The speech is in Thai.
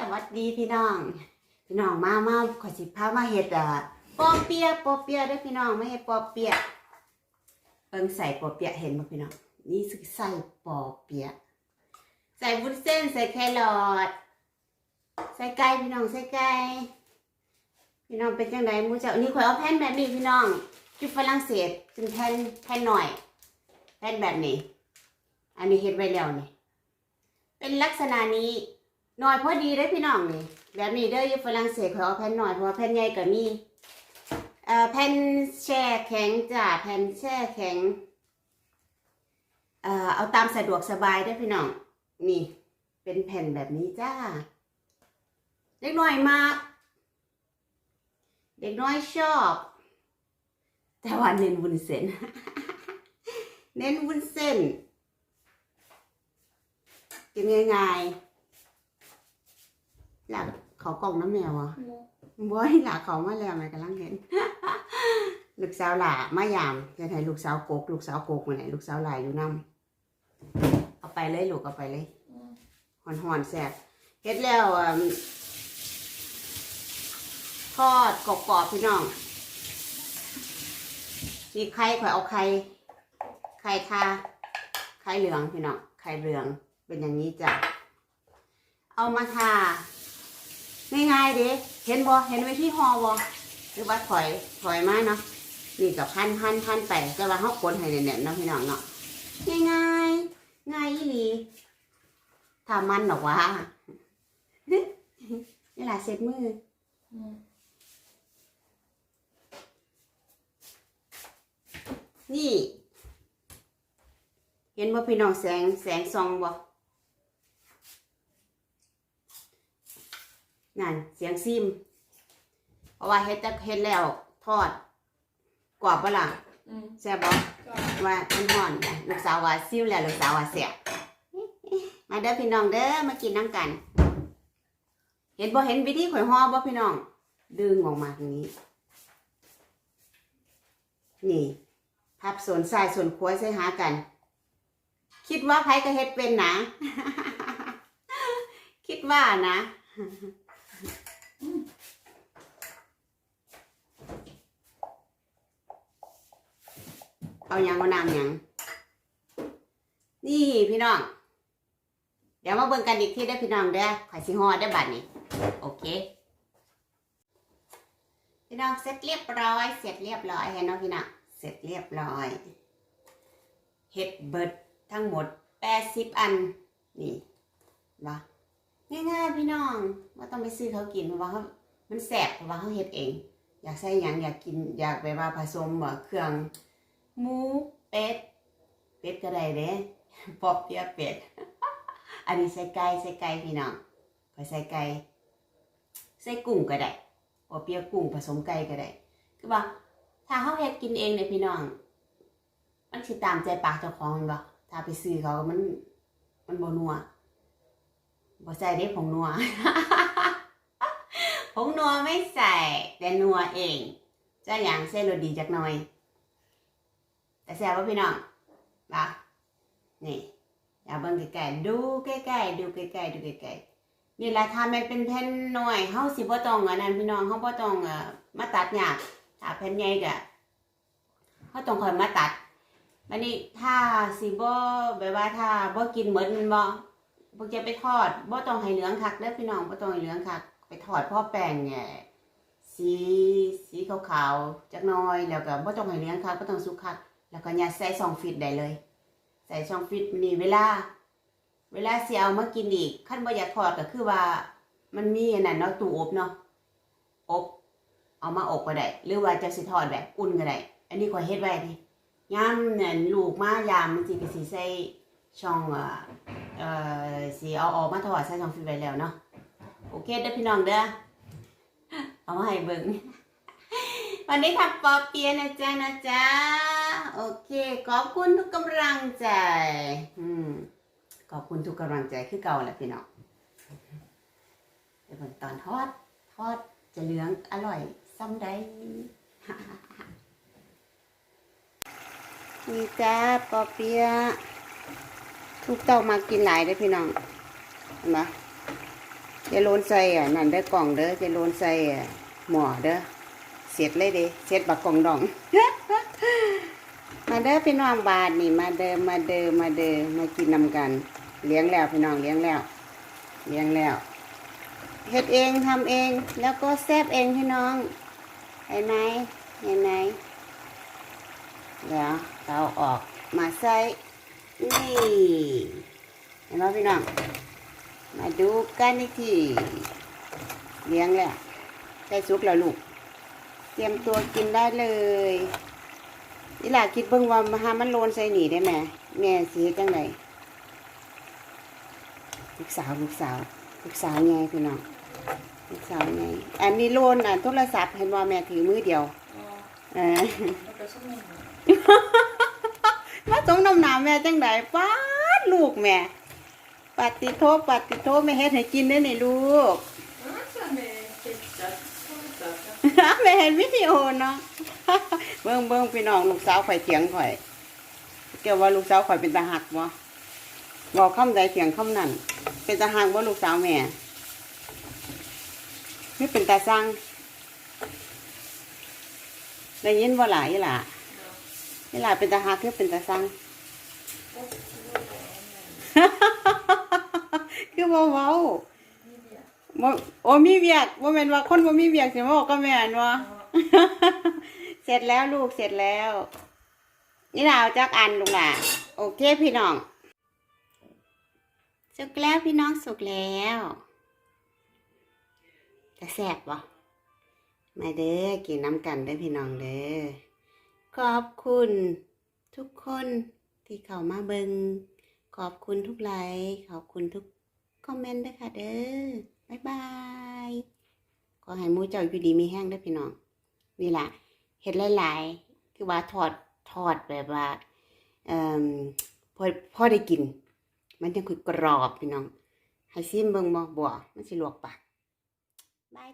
สวัสดีพี่น้อง พี่น้องมามาขอสิพามาเฮ็ดอะปอเปียะปอเปียะด้อพี่น้องไม่ให้ปอเปียะเอิงใส่ปอเปียะเห็นบ่พี่น้องนี่คือใส่ปอเปียะใส่วุ้นเส้นใส่แครอทใส่ไก่พี่น้องใส่ไก่พี่น้องเป็นจังไดมูเจ้านี่ข่อยเอาแผ่นแบบนี้พี่น้องอยู่ฝรั่งเศสเป็นแผ่นแผ่นหน่อยแผ่นแบบนี้ อันนี้เฮ็ดไว้แล้วนี่เป็นลักษณะนี้ หน่อยพอดีได้พี่น้องนี่แบบนี้เด้ออยู่ฝรั่งเศสเขาเอาแผ่นหน่อยเพราะว่าแผ่นใหญ่ก็มีเอ่อแผ่นแช่แข็งจ้าแผ่นแช่แข็งเอ่อเอาตามสะดวกสบายได้พี่น้องนี่ เป็นแผ่นแบบนี้จ้าเด็กน้อยมาก เด็กน้อยชอบ แต่ว่าเน้นวุ้นเส้นเน้นวุ้นเส้นกินง่ายๆ หลักเขากล่องน้ำแมวอะบ่ให้หลักเขามาแล้วแม่กำลังเห็นลูกสาวหล่ามายามจะให้ลูกสาวโกกลูกสาวโกกมาไหนลูกสาวหลายอยู่นํเอาไปเลยลูกเอาไปเลยหอนหอนๆแซ่บเฮ็ดแล้วอะทอดกรอบๆพี่น้องมีไข่ข่อยเอาไข่ไข่ทาไข่เหลืองพี่น้องไข่เหลืองเป็นอย่างนี้จ้ะเอามาทา ง่ายๆเด้เห็นบ่เห็นไว้ที่หอบ่หรือว่าถอยถอยมาเนาะนี่กับพันพันพันไปแต่ว่าเขากดให้แน่นๆเนาะพี่น้องเนาะง่ายๆง่ายอีหลีทำมันหรอกวะนี่แหละเสร็จมือนี่ เห็นบ่พี่น้องแสงแสงซองบ่ นั่นเสียงซิมเพราะว่าเฮ็ดจะเฮ็ดแล้วทอดกรอบบ่ล่ะอืมแซ่บบ่ว่ามันห่อนจ้ะลูกสาวว่าซิมแล้วลูกสาวว่าแซ่บมาเด้อพี่น้องเด้อมากินน้ำกัน เห็นบ่เห็นวิธีข่อยห่อบ่พี่น้อง ดึงออกมาตรงนี้ นี่ พับส่วนซ้ายส่วนขวาใส่หากัน คิดว่าไผก็เฮ็ดเป็นนะ คิดว่านะ เอาหยังเอาน้ำหยังนี่พี่น้อง เดี๋ยวมาเบิ่งกันอีกทีได้พี่น้องเด้อข่อยสิฮอดได้บัดนี้ โอเค พี่น้องเสร็จเรียบร้อย เสร็จเรียบร้อยเห็นเนาะพี่น้อง เสร็จเรียบร้อยเฮ็ดเบิดทั้งหมดแปดสิบอัน นี่ว่าง่ายๆพี่น้องว่าต้องไปซื้อเขากินเพราะว่าเขามันแสบเพราะว่าเขาเฮ็ดเอง อยากใส่หยังอยากกินอยากไปว่าผสมว่าเครื่อง หมูเป็ด เป็ดก็ได้เด้ปอบเปียะเป็ด อันนี้ใส่ไก่ใส่ไก่พี่น้องไปใส่ไก่ใส่กุ้งก็ได้ปอบเปียะกุ้งผสมไก่ก็ได้ คือว่าถ้าเขาเฮ็ดกินเองเนี่ยพี่น้อง มันสิตามใจปากเจ้าของมันบ่ถ้าไปซื้อเขามัน มันบ่นัวบ่ใส่เด้ผงนัวผงนัวไม่ใส่แต่นัวเองจะอย่างเส้นรสดีจักหน่อย แต่แซ่บว่าพี่น้องนะนี่อย่าเบิ่งไกลๆดูใกล้ๆดูใกล้ๆดูใกล้ๆนี่แหละถ้ามันเป็นแผ่นน้อยเฮาสิบ่ต้องอันนั้นพี่น้องเฮาบ่ต้องเอ่อมาตัดยากถ้าแผ่นใหญ่ก็เฮาต้องค่อยมาตัดบัดนี้ถ้าสิบ่แบบว่าถ้าบ่กินหมดมันบ่บ่จะไปทอดบ่ต้องให้เหลืองคักเด้อพี่น้องบ่ต้องให้เหลืองคัก ไปทอดพ่อแป้งเนี่ยสีสีขาวๆจักหน่อยแล้วก็บ่ต้องให้เหลืองคักบ่ต้องสุกคัก แล้วก็ยัดใส่ซองฟิตได้เลย ใส่ซองฟิตนี่เวลา เวลาเสิเอามากินอีกขั้นบ่อยากทอดก็คือว่า มันมีอันนั้นเนาะตู้อบเนาะอบเอามาอบก็ได้หรือว่าจะสิทอดแบบอุ่นก็ได้อันนี้ก็เฮ็ดไว้ดิยามเนี่ยลูกมายามมันสิก็สิใส่ช่องเอ่อเอ่อสิเอาออกมาทอดใส่ซองฟิตไว้แล้วเนาะโอเคเด้อพี่น้องเด้อเอามาให้เบิ่งวันนี้ทำปอเปียะนะจ๊ะนะจ๊ะ โอเค ขอบคุณทุกกำลังใจ อืมขอบคุณทุกกำลังใจคือเก่าแหละพี่น้องเดี๋ยวตอนทอด ทอดจะเหลืองอร่อยซ้ำได้นี่จ้าปอเปียะทุกเต้ามากินหลายเด้พี่น้องเห็นไหมเจโลนใส่อะนั่นเด้กล่องเด้อเจโลนใส่อะหม้อเด้อเสร็จเลยเด้เสร็จบักกล่องดอง มาเด้อพี่น้องบาทนี่มาเด้อมาเด้อมาเด้อมากินนำกัน เลี้ยงแล้วพี่น้องเลี้ยงแล้ว เลี้ยงแล้วเฮ็ดเองทำเองแล้วก็แซบเองพี่น้องเห็นไหมเห็นไหมแล้วเราออกมาใส่นี่เห็นไหมพี่น้องมาดูกันอีกทีเลี้ยงแล้วได้สุกแล้วลูก เตรียมตัวกินได้เลย นี่ล่ะคิดเบิ่งว่ามาหามันโลนใส่หนีได้ไหมแม่สิเฮ็ดจังไดลูกสาวลูกสาวลูกสาวไงพี่น้องลูกสาวไงอันนี้โลนอะโทรศัพท์เห็นว่าแม่ถือมือเดียวอ๋อเออแล้วก็ชั่วโมงมาสมน้ำหนาแม่จังไดป้าดลูกแม่ปฏิโทษปฏิโทษไม่เฮ็ดให้กินได้อนี่ลูกอ๋อจะไม่เจ็บจัดโทษจัดนะแม่เห็นวิดีโอเนาะ เบิ่งเบิ่งพี่น้องลูกสาวข่อยเถียงข่อยเกี่ยวว่าลูกสาวข่อยเป็นตาหักบ่บอกคำใดเถียงคำนั้นเป็นตาหักบ่ลูกสาวแม่ไม่เป็นตาสั่งได้ยินบ่หล่ะอีหล่ะอีหล่ะเป็นตาหักคือเป็นตาสั่งคือบ่เว้าโอ้มีเวียกบ่แม่นว่าคนบ่มีเวียกสิมาบอกกับแม่นบ่ เสร็จแล้วลูกเสร็จแล้ว นี่เราจักอันลูกหล่ะ โอเคพี่น้อง สุกแล้วพี่น้องสุกแล้ว จะแซ่บบ่มาเด้อกินน้ำกันเด้อพี่น้องเด้อขอบคุณ ทุกคนที่เข้ามาเบิงขอบคุณทุกไลค์ขอบคุณทุกคอมเมนต์ด้วยค่ะเด้อบ๊ายบาย ขอให้มูเจ้าอยู่ดีมีแห้งเด้พี่น้อง นี่ล่ะ เห็ดหลายๆ คือว่าทอดทอดแบบว่าอ่อพอพอได้กิน มันยังคือกรอบพี่น้อง ให้ซิมเบิ่งบ่บ่มันสิลวกปากบาย